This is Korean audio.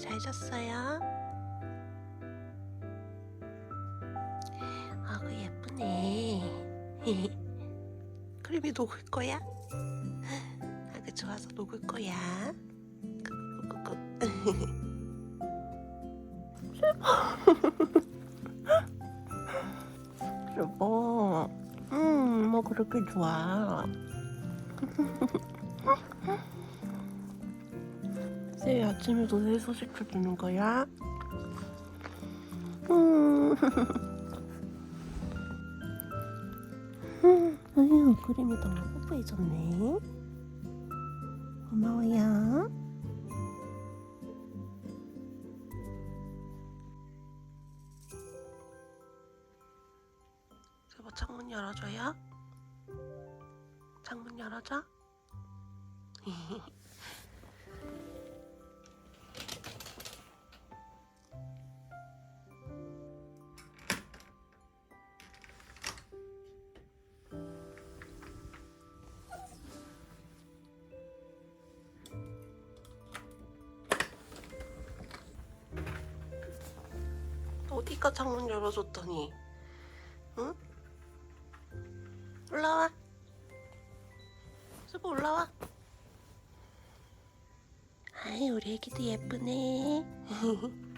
잤어요? 아구 예쁘네. 크림이 녹을 거야? 아구 좋아서 녹을 거야. 끄끄끄끄. 여보, 음, 뭐 그렇게 좋아. 쌤 아침에도 내 소식 해주는 거야? 음. 음, 아유, 그림이 너무 뽀뽀해졌네. 고마워요. 여보, 창문 열어줘요? 창문 열어줘? 어디가 창문 열어줬더니? 응? 올라와. 수고 올라와. 아이 우리 애기도 예쁘네